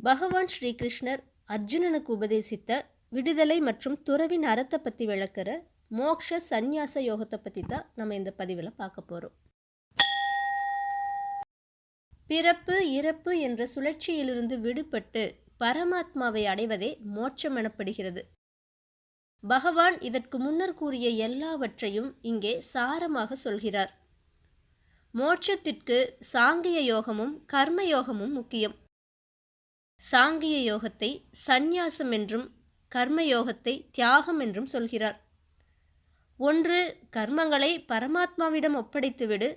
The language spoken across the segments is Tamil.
பகவான் ஸ்ரீகிருஷ்ணர் அர்ஜுனனுக்கு உபதேசித்த விடுதலை மற்றும் துறவின் அறத்தை பற்றி விளக்குற மோக்ஷ சந்நியாச யோகத்தை பற்றி தான் நம்ம இந்த பதிவில் பார்க்க போகிறோம் பிறப்பு இறப்பு என்ற சுழற்சியிலிருந்து விடுபட்டு பரமாத்மாவை அடைவதே மோட்சம் எனப்படுகிறது. பகவான் இதற்கு முன்னர் கூறிய எல்லாவற்றையும் இங்கே சாரமாக சொல்கிறார். மோட்சத்திற்கு சாங்கிய யோகமும் கர்ம யோகமும் முக்கியம். சாங்கிய யோகத்தை சந்நியாசம் என்றும் கர்மயோகத்தை தியாகம் என்றும் சொல்கிறார். ஒன்று கர்மங்களை பரமாத்மாவிடம் ஒப்படைத்துவிடு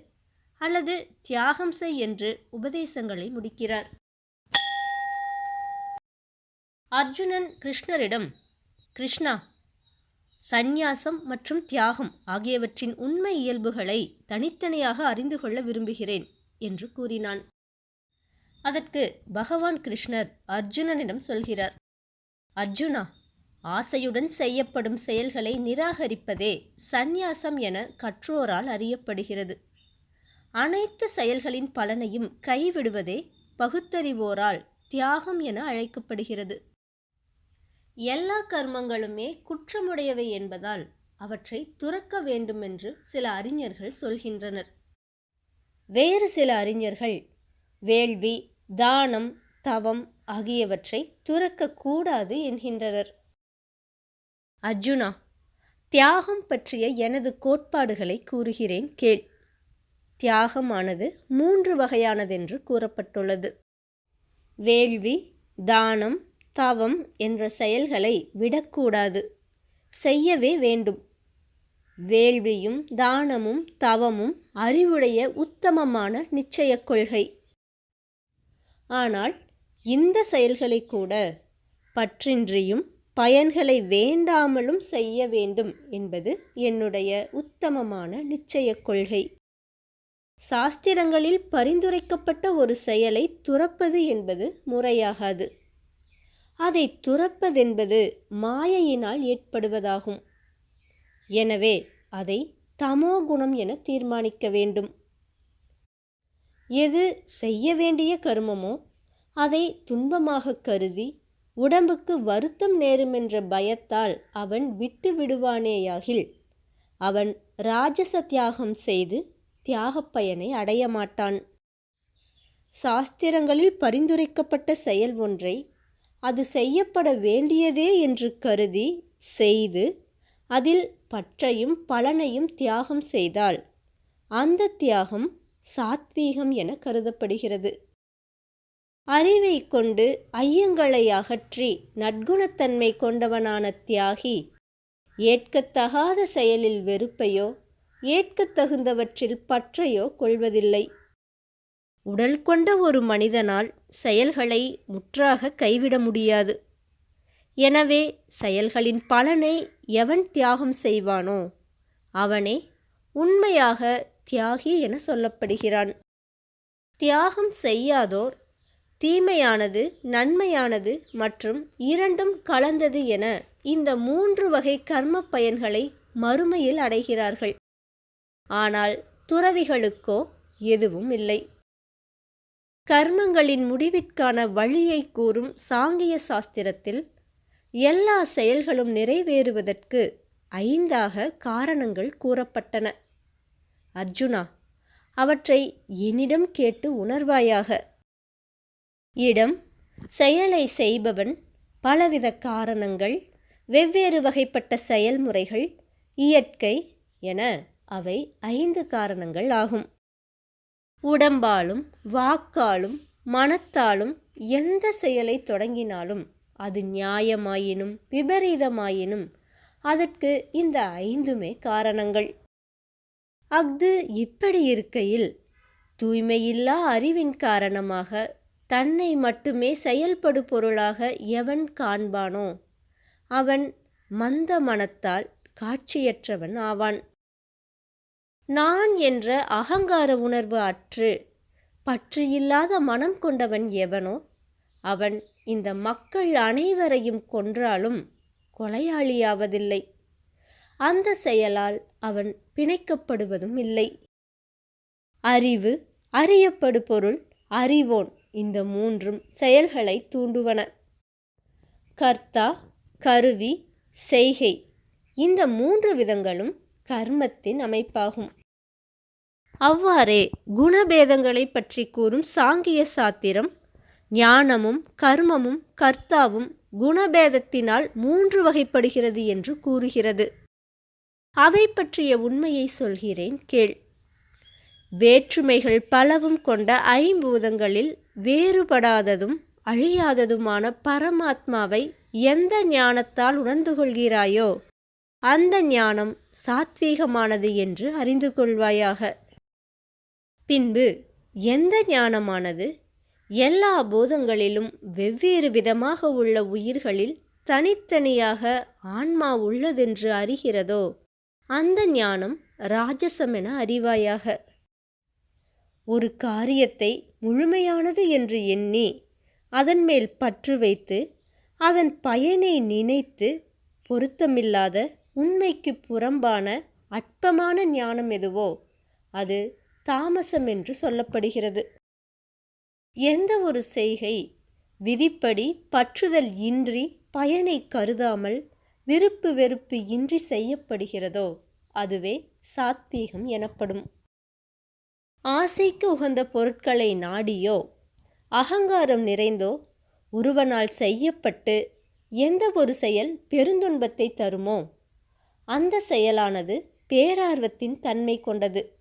அல்லது தியாகம் செய் என்று உபதேசங்களை முடிக்கிறார். அர்ஜுனன் கிருஷ்ணரிடம் கிருஷ்ணா சந்நியாசம் மற்றும் தியாகம் ஆகியவற்றின் உண்மை இயல்புகளை தனித்தனியாக அறிந்து கொள்ள விரும்புகிறேன் என்று கூறினான். அதற்கு பகவான் கிருஷ்ணர் அர்ஜுனனிடம் சொல்கிறார் அர்ஜுனா ஆசையுடன் செய்யப்படும் செயல்களை நிராகரிப்பதே சந்நியாசம் என கற்றோரால் அறியப்படுகிறது. அனைத்து செயல்களின் பலனையும் கைவிடுவதே பகுத்தறிவோரால் தியாகம் என அழைக்கப்படுகிறது. எல்லா கர்மங்களுமே குற்றமுடையவை என்பதால் அவற்றை துறக்க வேண்டுமென்று சில அறிஞர்கள் சொல்கின்றனர். வேறு சில அறிஞர்கள் வேள்வி தானம் தவம் ஆகியவற்றை துறக்கக்கூடாது என்கின்றனர். அர்ஜுனா தியாகம் பற்றிய எனது கோட்பாடுகளை கூறுகிறேன் கேள். தியாகமானது மூன்று வகையானதென்று கூறப்பட்டுள்ளது. வேள்வி தானம் தவம் என்ற செயல்களை விடக்கூடாது. செய்யவே வேண்டும். வேள்வியும் தானமும் தவமும் அறிவுடைய உத்தமமான நிச்சய கொள்கை. ஆனால் இந்த செயல்களை கூட பற்றின்றியும் பயன்களை வேண்டாமலும் செய்ய வேண்டும் என்பது என்னுடைய உத்தமமான நிச்சய கொள்கை. சாஸ்திரங்களில் பரிந்துரைக்கப்பட்ட ஒரு செயலை துறப்பது என்பது முறையாகாது. அதை துறப்பதென்பது மாயையினால் ஏற்படுவதாகும். எனவே அதை தமோ குணம் என தீர்மானிக்க வேண்டும். எது செய்ய வேண்டிய கருமமோ அதை துன்பமாக கருதி உடம்புக்கு வருத்தம் நேருமென்ற பயத்தால் அவன் விட்டு விடுவானேயாகில் அவன் ராஜச தியாகம் செய்து தியாகப் பயனை அடைய மாட்டான். சாஸ்திரங்களில் பரிந்துரைக்கப்பட்ட செயல் ஒன்றை அது செய்யப்பட வேண்டியதே என்று கருதி செய்து அதில் பற்றையும் பலனையும் தியாகம் செய்தால் அந்த தியாகம் சாத்வீகம் என கருதப்படுகிறது. அறிவை கொண்டு ஐயங்களை அகற்றி நற்குணத்தன்மை கொண்டவனான தியாகி ஏற்கத்தகாத செயலில் வெறுப்பையோ ஏற்கத்தகுந்தவற்றில் பற்றையோ கொள்வதில்லை. உடல் கொண்ட ஒரு மனிதனால் செயல்களை முற்றாக கைவிட முடியாது. எனவே செயல்களின் பலனை எவன் தியாகம் செய்வானோ அவனே உண்மையாக தியாகி என சொல்லப்படுகிறான். தியாகம் செய்யாதோர் தீமையானது நன்மையானது மற்றும் இரண்டும் கலந்தது என இந்த மூன்று வகை கர்ம பயன்களை மறுமையில் அடைகிறார்கள். ஆனால் துறவிகளுக்கோ எதுவும் இல்லை. கர்மங்களின் முடிவிற்கான வழியை கூறும் சாங்கிய சாஸ்திரத்தில் எல்லா செயல்களும் நிறைவேறுவதற்கு ஐந்தாக காரணங்கள் கூறப்பட்டன. அர்ஜுனா அவற்றை என்னிடம் கேட்டு உணர்வாயாக இடம் செயலை செய்பவன் பலவித காரணங்கள் வெவ்வேறு வகைப்பட்ட செயல்முறைகள் இயற்கை என அவை ஐந்து காரணங்கள் ஆகும். உடம்பாலும் வாக்காலும் மனத்தாலும் எந்த செயலை தொடங்கினாலும் அது நியாயமாயினும் விபரீதமாயினும் அதற்கு இந்த ஐந்துமே காரணங்கள். அஃது இப்படி இருக்கையில் தூய்மையில்லா அறிவின் காரணமாக தன்னை மட்டுமே செயல்படு பொருளாக எவன் காண்பானோ? அவன் மந்த மனத்தால் காட்சியற்றவன் ஆவான். நான் என்ற அகங்கார உணர்வு அற்று பற்று இல்லாத மனம் கொண்டவன் எவனோ? அவன் இந்த மக்கள் அனைவரையும் கொன்றாலும் கொலையாளியாவதில்லை. அந்த செயலால் அவன் பிணைக்கப்படுவதும் இல்லை. அறிவு அறியப்படு பொருள் அறிவோன். இந்த மூன்றும் செயல்களை தூண்டுவன. கர்த்தா கருவி செய்கை இந்த மூன்று விதங்களும் கர்மத்தின் அமைப்பாகும். அவ்வாறே குணபேதங்களை பற்றி கூறும் சாங்கிய சாத்திரம் ஞானமும் கர்மமும் கர்த்தாவும் குணபேதத்தினால் மூன்று வகைப்படுகிறது என்று கூறுகிறது. அவை பற்றிய உண்மையை சொல்கிறேன் கேள். வேற்றுமைகள் பலவும் கொண்ட ஐம்பூதங்களில் வேறுபடாததும் அழியாததுமான பரமாத்மாவை எந்த ஞானத்தால் உணர்ந்து கொள்கிறாயோ அந்த ஞானம் சாத்வீகமானது என்று அறிந்து கொள்வாயாக பின்பு எந்த ஞானமானது? எல்லா போதங்களிலும் வெவ்வேறு விதமாக உள்ள உயிர்களில் தனித்தனியாக ஆன்மா உள்ளதென்று அறிகிறதோ அந்த ஞானம் ராஜசம் என அறிவாயாக. ஒரு காரியத்தை முழுமையானது என்று எண்ணி அதன் மேல் பற்று வைத்து அதன் பயனை நினைத்து பொருத்தமில்லாத உண்மைக்கு புறம்பான அற்பமான ஞானம் எதுவோ அது தாமசம் என்று சொல்லப்படுகிறது. எந்த ஒரு செய்கை விதிப்படி பற்றுதல் இன்றி பயனை கருதாமல் விருப்பு வெறுப்பு இன்றி செய்யப்படுகிறதோ அதுவே சாத்வீகம் எனப்படும். ஆசைக்கு உகந்த பொருட்களை நாடியோ? அகங்காரம் நிறைந்தோ? ஒருவனால் செய்யப்பட்டு எந்த ஒரு செயல் பெருந்துன்பத்தை தருமோ? அந்த செயலானது பேரார்வத்தின் தன்மை கொண்டது.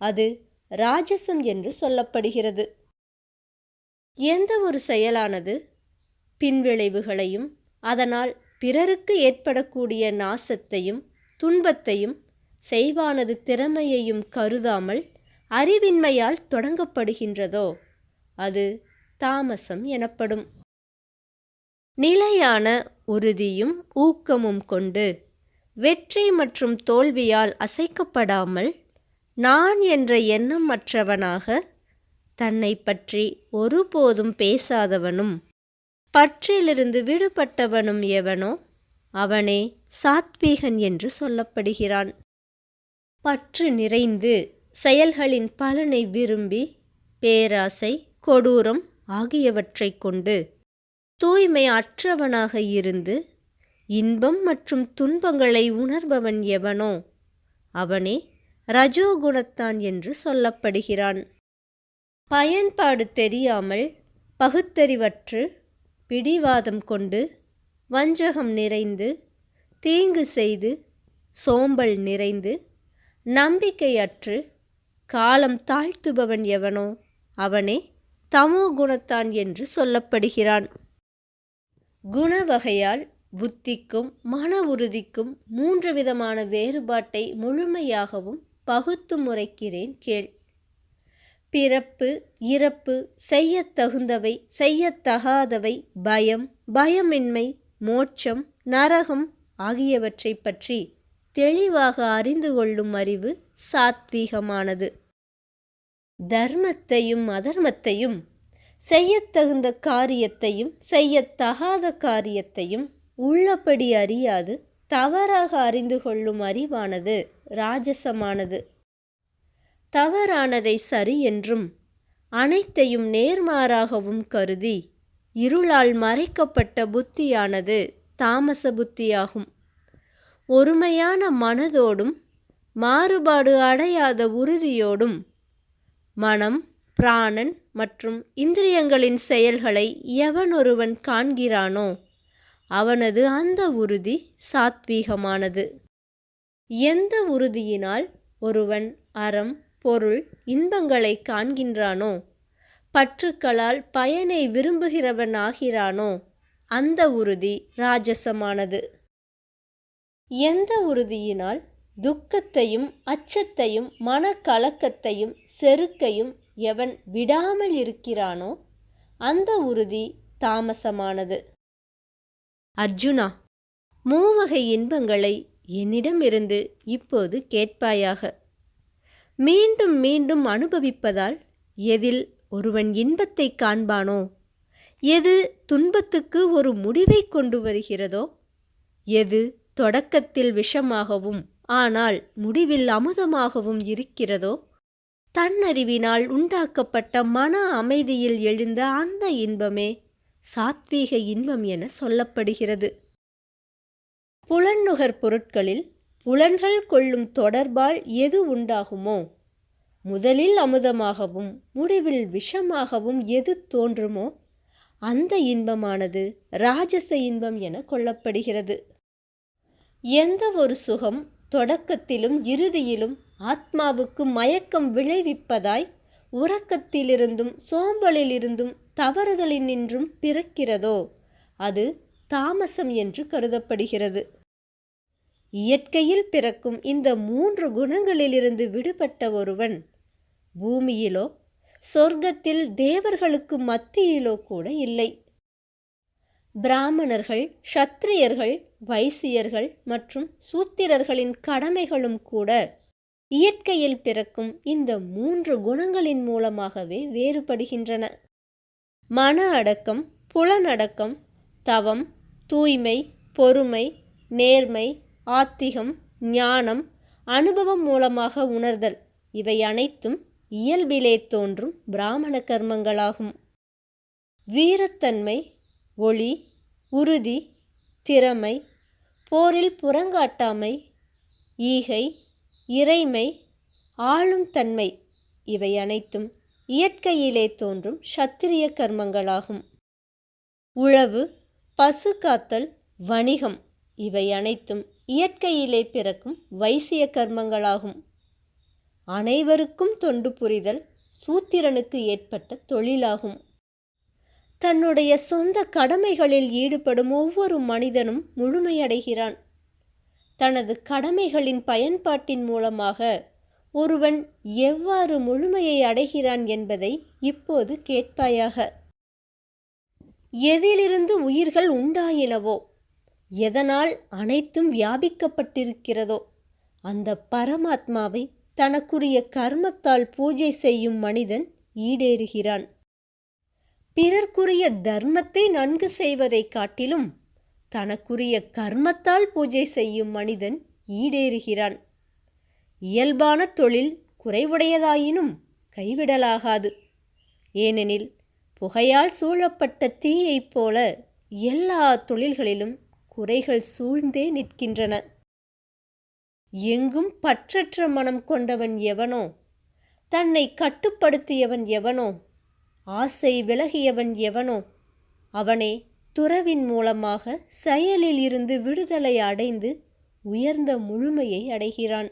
அது ராஜசம் என்று சொல்லப்படுகிறது. எந்த ஒரு செயலானது பின்விளைவுகளையும் அதனால் பிறருக்கு ஏற்படக்கூடிய நாசத்தையும் துன்பத்தையும் செய்வானது திறமையையும் கருதாமல் அறிவின்மையால் தொடங்கப்படுகின்றதோ அது தாமசம் எனப்படும். நிலையான உறுதியும் ஊக்கமும் கொண்டு வெற்றி மற்றும் தோல்வியால் அசைக்கப்படாமல் நான் என்ற எண்ணம் மற்றவனாக தன்னை பற்றி ஒருபோதும் பேசாதவனும் பற்றிலிருந்து விடுபட்டவனும் எவனோ அவனே சாத்வீகன் என்று சொல்லப்படுகிறான். பற்று நிறைந்து செயல்களின் பலனை விரும்பி பேராசை கொடூரம் ஆகியவற்றைக் கொண்டு தூய்மை அற்றவனாக இருந்து இன்பம் மற்றும் துன்பங்களை உணர்பவன் எவனோ அவனே ரஜோகுணத்தான் என்று சொல்லப்படுகிறான். பயன்பாடு தெரியாமல் பகுத்தறிவற்று பிடிவாதம் கொண்டு வஞ்சகம் நிறைந்து தீங்கு செய்து சோம்பல் நிறைந்து நம்பிக்கையற்று காலம் தாழ்த்துபவன் எவனோ அவனே தமோ குணத்தான் என்று சொல்லப்படுகிறான். குணவகையால் புத்திக்கும் மன உறுதிக்கும் மூன்று விதமான வேறுபாட்டை முழுமையாகவும் பகுத்து முறைக்கிறேன் கேள். பிறப்பு இறப்பு செய்யத் தகுந்தவை செய்யத்தகாதவை பயம் பயமின்மை மோட்சம் நரகம் ஆகியவற்றை பற்றி தெளிவாக அறிந்து கொள்ளும் அறிவு சாத்வீகமானது. தர்மத்தையும் அதர்மத்தையும் செய்யத்தகுந்த காரியத்தையும் செய்யத்தகாத காரியத்தையும் உள்ளபடி அறியாது தவறாக அறிந்து கொள்ளும் அறிவானது ராஜசமானது. தவறானதை சரி என்றும் அனைத்தையும் நேர்மாறாகவும் கருதி இருளால் மறைக்கப்பட்ட புத்தியானது தாமச புத்தியாகும். ஒருமையான மனதோடும் மாறுபாடு அடையாத உறுதியோடும் மனம் பிராணன் மற்றும் இந்திரியங்களின் செயல்களை எவனொருவன் காண்கிறானோ அவனது அந்த உறுதி சாத்வீகமானது. எந்த உறுதியினால் ஒருவன் அறம் பொருள் இன்பங்களை காண்கின்றானோ பற்றுக்களால் பயனை விரும்புகிறவன் ஆகிறானோ அந்த உறுதி ராஜசமானது. எந்த உறுதியினால் துக்கத்தையும் அச்சத்தையும் மனக்கலக்கத்தையும் செருக்கையும் எவன் விடாமல் இருக்கிறானோ அந்த உறுதி தாமசமானது. அர்ஜுனா மூவகை இன்பங்களை என்னிடமிருந்து இப்போது கேட்பாயாக. மீண்டும் மீண்டும் அனுபவிப்பதால் எதில் ஒருவன் இன்பத்தை காண்பானோ எது துன்பத்துக்கு ஒரு முடிவை கொண்டு வருகிறதோ எது தொடக்கத்தில் விஷமாகவும் ஆனால் முடிவில் அமுதமாகவும் இருக்கிறதோ? தன்னறிவினால் உண்டாக்கப்பட்ட மன அமைதியில் எழுந்த அந்த இன்பமே சாத்வீக இன்பம் என சொல்லப்படுகிறது. புலன்நுகர் பொருட்களில் புலன்கள் கொள்ளும் தொடர்பால் எது உண்டாகுமோ? முதலில் அமுதமாகவும் முடிவில் விஷமாகவும் எது தோன்றுமோ? அந்த இன்பமானது ராஜச இன்பம் என கொள்ளப்படுகிறது. எந்த ஒரு சுகம் தொடக்கத்திலும் இறுதியிலும் ஆத்மாவுக்கு மயக்கம் விளைவிப்பதாய் உறக்கத்திலிருந்தும் சோம்பலிலிருந்தும் தவறுதலினின்றும் பிறக்கிறதோ? அது தாமசம் என்று கருதப்படுகிறது. இயற்கையில் பிறக்கும் இந்த மூன்று குணங்களிலிருந்து விடுபட்ட ஒருவன் பூமியிலோ சொர்க்கத்தில் தேவர்களுக்கு மத்தியிலோ கூட இல்லை. பிராமணர்கள் ஷத்திரியர்கள் வைசியர்கள் மற்றும் சூத்திரர்களின் கடமைகளும் கூட இயற்கையில் பிறக்கும் இந்த மூன்று குணங்களின் மூலமாகவே வேறுபடுகின்றன. மன அடக்கம் புலனடக்கம் தவம் தூய்மை பொறுமை நேர்மை ஆத்திகம் ஞானம் அனுபவம் மூலமாக உணர்தல் இவை அனைத்தும் இயல்பிலே தோன்றும் பிராமண கர்மங்களாகும். வீரத்தன்மை ஒளி உறுதி திறமை போரில் புறங்காட்டாமை ஈகை இறைமை ஆளும் தன்மை இவை அனைத்தும் இயற்கையிலே தோன்றும் சத்திரிய கர்மங்களாகும். உழவு பசு காத்தல் வணிகம் இவை அனைத்தும் இயற்கையிலே பிறக்கும் வைசிய கர்மங்களாகும். அனைவருக்கும் தொண்டு புரிதல் சூத்திரனுக்கு ஏற்பட்ட தொழிலாகும். தன்னுடைய சொந்த கடமைகளில் ஈடுபடும் ஒவ்வொரு மனிதனும் முழுமையடைகிறான். தனது கடமைகளின் பயன்பாட்டின் மூலமாக ஒருவன் எவ்வாறு முழுமையை அடைகிறான் என்பதை இப்போது கேட்பாயாக. எதிலிருந்து உயிர்கள் உண்டாயினவோ எதனால் அனைத்தும் வியாபிக்கப்பட்டிருக்கிறதோ அந்த பரமாத்மாவை தனக்குரிய கர்மத்தால் பூஜை செய்யும் மனிதன் ஈடேறுகிறான். பிறர்க்குரிய தர்மத்தை நன்கு செய்வதைக் காட்டிலும் தனக்குரிய கர்மத்தால் பூஜை செய்யும் மனிதன் ஈடேறுகிறான். இயல்பான தொழில் குறைவுடையதாயினும் கைவிடலாகாது. ஏனெனில் புகையால் சூழப்பட்ட தீயைப் போல எல்லா தொழில்களிலும் குறைகள் சூழ்ந்தே நிற்கின்றன. எங்கும் பற்றற்ற மனம் கொண்டவன் எவனோ தன்னை கட்டுப்படுத்தியவன் எவனோ ஆசை விலகியவன் எவனோ? அவனே துறவின் மூலமாக செயலில் இருந்து விடுதலை அடைந்து உயர்ந்த முழுமையை அடைகிறான்.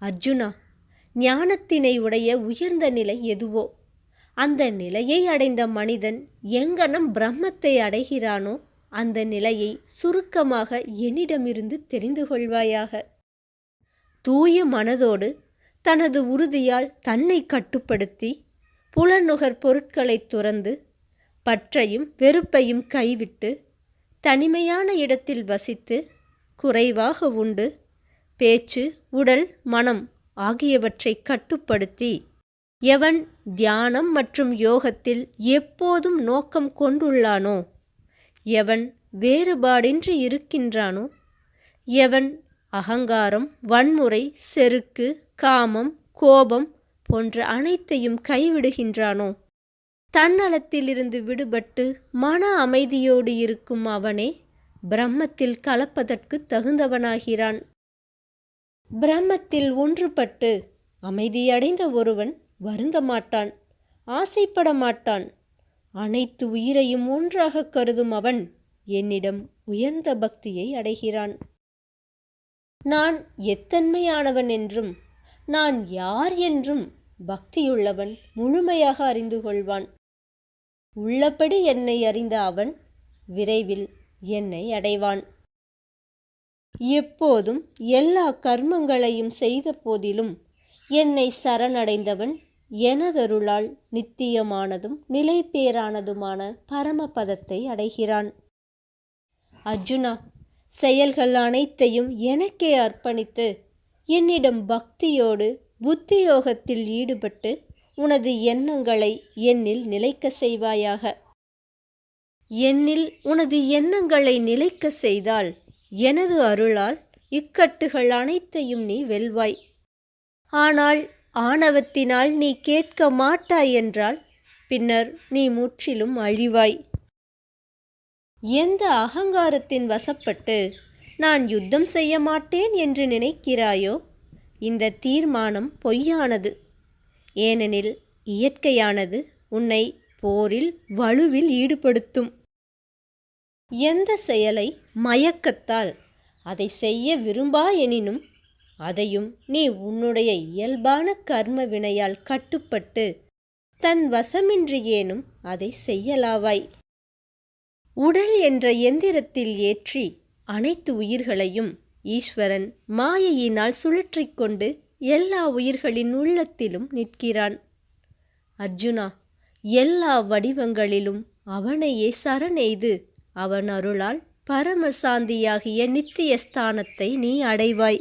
அர்ஜுனா ஞானத்தினை உடைய உயர்ந்த நிலை எதுவோ? அந்த நிலையை அடைந்த மனிதன் எங்கனம் பிரம்மத்தை அடைகிறானோ அந்த நிலையை சுருக்கமாக என்னிடமிருந்து தெரிந்து கொள்வாயாக. தூய மனதோடு தனது உறுதியால் தன்னை கட்டுப்படுத்தி புலநுகர் பொருட்களை துறந்து பற்றையும் வெறுப்பையும் கைவிட்டு தனிமையான இடத்தில் வசித்து குறைவாக உண்டு பேச்சு உடல் மனம் ஆகியவற்றை கட்டுப்படுத்தி எவன் தியானம் மற்றும் யோகத்தில் எப்போதும் நோக்கம் கொண்டுள்ளானோ எவன் வேறுபாடின்றி இருக்கின்றானோ எவன் அகங்காரம் வன்முறை செருக்கு காமம் கோபம் போன்ற அனைத்தையும் கைவிடுகின்றானோ? தன்னலத்திலிருந்து விடுபட்டு மன அமைதியோடு இருக்கும் அவனே பிரம்மத்தில் கலப்பதற்கு தகுந்தவனாகிறான். பிரம்மத்தில் ஒன்றுபட்டு அமைதியடைந்த ஒருவன் வருந்த மாட்டான் ஆசைப்பட மாட்டான். அனைத்து உயிரையும் ஒன்றாக கருதும் அவன் என்னிடம் உயர்ந்த பக்தியை அடைகிறான். நான் எத்தன்மையானவன் என்றும் நான் யார் என்றும் பக்தியுள்ளவன் முழுமையாக அறிந்து கொள்வான் உள்ளபடி என்னை அறிந்த அவன் விரைவில் என்னை அடைவான். எப்போதும் எல்லா கர்மங்களையும் செய்த போதிலும் என்னை சரணடைந்தவன் எனதருளால் நித்தியமானதும் நிலைபேறானதுமான பரமபதத்தை அடைகிறான். அர்ஜுனா செயல்கள் அனைத்தையும் எனக்கே அர்ப்பணித்து என்னிடம் பக்தியோடு புத்தியோகத்தில் ஈடுபட்டு உனது எண்ணங்களை என்னில் நிலைக்க செய்வாயாக. என்னில் உனது எண்ணங்களை நிலைக்க செய்தால் எனது அருளால் இக்கட்டுகள் அனைத்தையும் நீ வெல்வாய். ஆனால் ஆணவத்தினால் நீ கேட்க மாட்டாய் என்றால் பின்னர் நீ முற்றிலும் அழிவாய். எந்த அகங்காரத்தின் வசப்பட்டு நான் யுத்தம் செய்ய மாட்டேன் என்று நினைக்கிறாயோ இந்த தீர்மானம் பொய்யானது. ஏனெனில் இயற்கையானது உன்னை போரில் வலுவில் ஈடுபடுத்தும். எந்த செயலை மயக்கத்தால் அதை செய்ய விரும்பா எனினும் அதையும் நீ உன்னுடைய இயல்பான கர்ம வினையால் கட்டுப்பட்டு தன் வசமின்றியேனும் அதை செய்யலாவாய். உடல் என்ற எந்திரத்தில் ஏற்றி அனைத்து உயிர்களையும் ஈஸ்வரன் மாயையினால் சுழற்றிக்கொண்டு எல்லா உயிர்களின் உள்ளத்திலும் நிற்கிறான். அர்ஜுனா எல்லா வடிவங்களிலும் அவனையே சரணெய்து அவன் அருளால் பரமசாந்தியாகிய நித்திய ஸ்தானத்தை நீ அடைவாய்.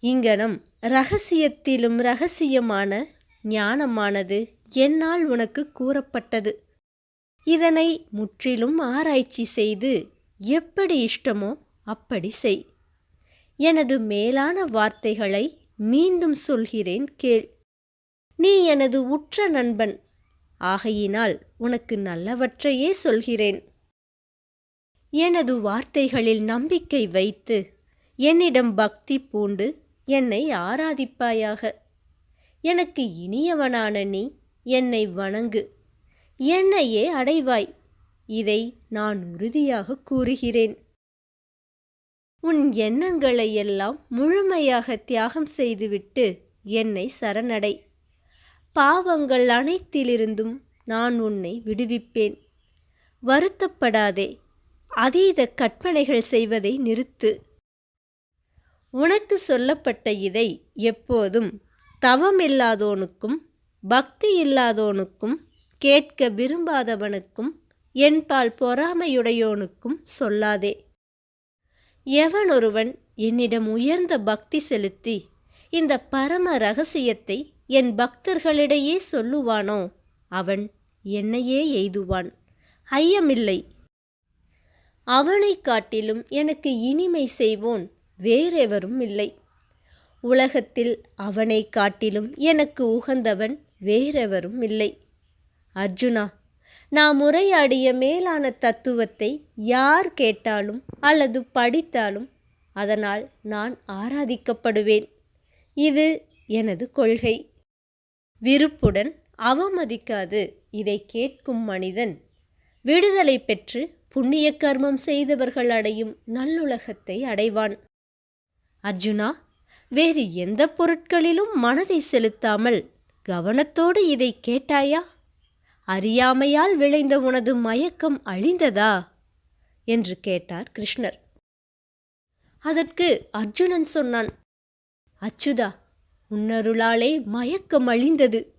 இங்கனம் ரகசியத்திலும் ரகசியமான ஞானமானது என்னால் உனக்கு கூறப்பட்டது. இதனை முற்றிலும் ஆராய்ச்சி செய்து எப்படி இஷ்டமோ அப்படி செய். எனது மேலான வார்த்தைகளை மீண்டும் சொல்கிறேன் கேள். நீ எனது உற்ற நண்பன். ஆகையினால் உனக்கு நல்லவற்றையே சொல்கிறேன். எனது வார்த்தைகளில் நம்பிக்கை வைத்து என்னிடம் பக்தி பூண்டு என்னை ஆராதிப்பாயாக. எனக்கு இனியவனான நீ என்னை வணங்கு. என்னையே அடைவாய். இதை நான் உறுதியாக கூறுகிறேன். உன் எண்ணங்களை எல்லாம் முழுமையாக தியாகம் செய்துவிட்டு என்னை சரணடை. பாவங்கள் அனைத்திலிருந்தும் நான் உன்னை விடுவிப்பேன். வருத்தப்படாதே அதீத கற்பனைகள் செய்வதை நிறுத்து. உனக்கு சொல்லப்பட்ட இதை எப்போதும் தவமில்லாதோனுக்கும் பக்தி இல்லாதோனுக்கும் கேட்க விரும்பாதவனுக்கும் என்பால் பொறாமையுடையோனுக்கும் சொல்லாதே. எவனொருவன் என்னிடம் உயர்ந்த பக்தி செலுத்தி இந்த பரம ரகசியத்தை என் பக்தர்களிடையே சொல்லுவானோ அவன் என்னையே எய்துவான். ஐயமில்லை. அவனை காட்டிலும் எனக்கு இனிமை செய்வோன் வேறெவரும் இல்லை. உலகத்தில் அவனை காட்டிலும் எனக்கு உகந்தவன் வேறெவரும் இல்லை. அர்ஜுனா நாம் உரையாடிய மேலான தத்துவத்தை யார் கேட்டாலும் அல்லது படித்தாலும் அதனால் நான் ஆராதிக்கப்படுவேன். இது எனது கொள்கை. விருப்புடன் அவமதிக்காது இதை கேட்கும் மனிதன். விடுதலை பெற்று புண்ணிய கர்மம் செய்தவர்கள் அடையும் நல்லுலகத்தை அடைவான். அர்ஜுனா வேறு எந்த பொருட்களிலும் மனதை செலுத்தாமல் கவனத்தோடு இதை கேட்டாயா? அறியாமையால் விளைந்த உனது மயக்கம் அழிந்ததா? என்று கேட்டார் கிருஷ்ணர். அதற்கு அர்ஜுனன் சொன்னான் அச்சுதா உன்னருளாலே மயக்கம் அழிந்தது.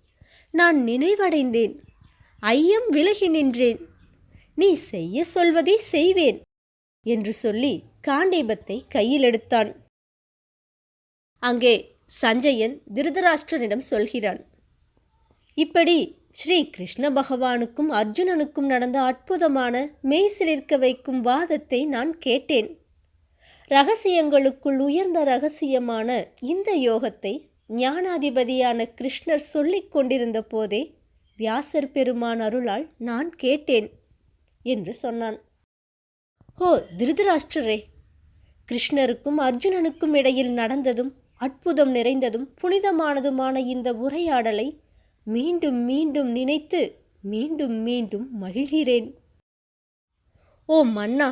நான் நினைவடைந்தேன். ஐயம் விலகி நின்றேன். நீ செய்ய சொல்வதை செய்வேன் என்று சொல்லி காண்டேபத்தை கையில் எடுத்தான். அங்கே சஞ்சயன் திருதராஷ்டிரனிடம் சொல்கிறான் இப்படி ஸ்ரீ கிருஷ்ண பகவானுக்கும் அர்ஜுனனுக்கும் நடந்த அற்புதமான மெய்சிலிருக்க வைக்கும் வாதத்தை நான் கேட்டேன். ரகசியங்களுக்குள் உயர்ந்த ரகசியமான இந்த யோகத்தை ஞானாதிபதியான கிருஷ்ணர் சொல்லிக் கொண்டிருந்த போதே வியாசர் பெருமான் அருளால் நான் கேட்டேன் என்று சொன்னான். ஓ திருதராஷ்டரே! கிருஷ்ணருக்கும் அர்ஜுனனுக்கும் இடையில் நடந்ததும் அற்புதம் நிறைந்ததும் புனிதமானதுமான இந்த உரையாடலை மீண்டும் மீண்டும் நினைத்து மீண்டும் மீண்டும் மகிழ்கிறேன். ஓ மன்னா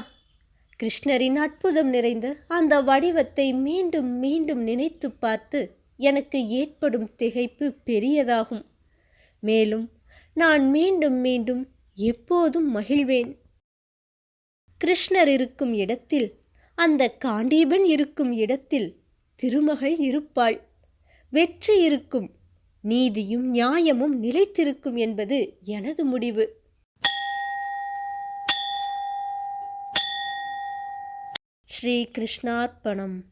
கிருஷ்ணரின் அற்புதம் நிறைந்த அந்த வடிவத்தை மீண்டும் மீண்டும் நினைத்து பார்த்து எனக்கு ஏற்படும் திகைப்பு பெரியதாகும். மேலும் நான் மீண்டும் மீண்டும் எப்போதும் மகிழ்வேன். கிருஷ்ணர் இருக்கும் இடத்தில் அந்த காண்டீபன் இருக்கும் இடத்தில் திருமகள் இருப்பாள். வெற்றி இருக்கும் நீதியும் நியாயமும் நிலைத்திருக்கும் என்பது எனது முடிவு. ஸ்ரீ கிருஷ்ணார்ப்பணம்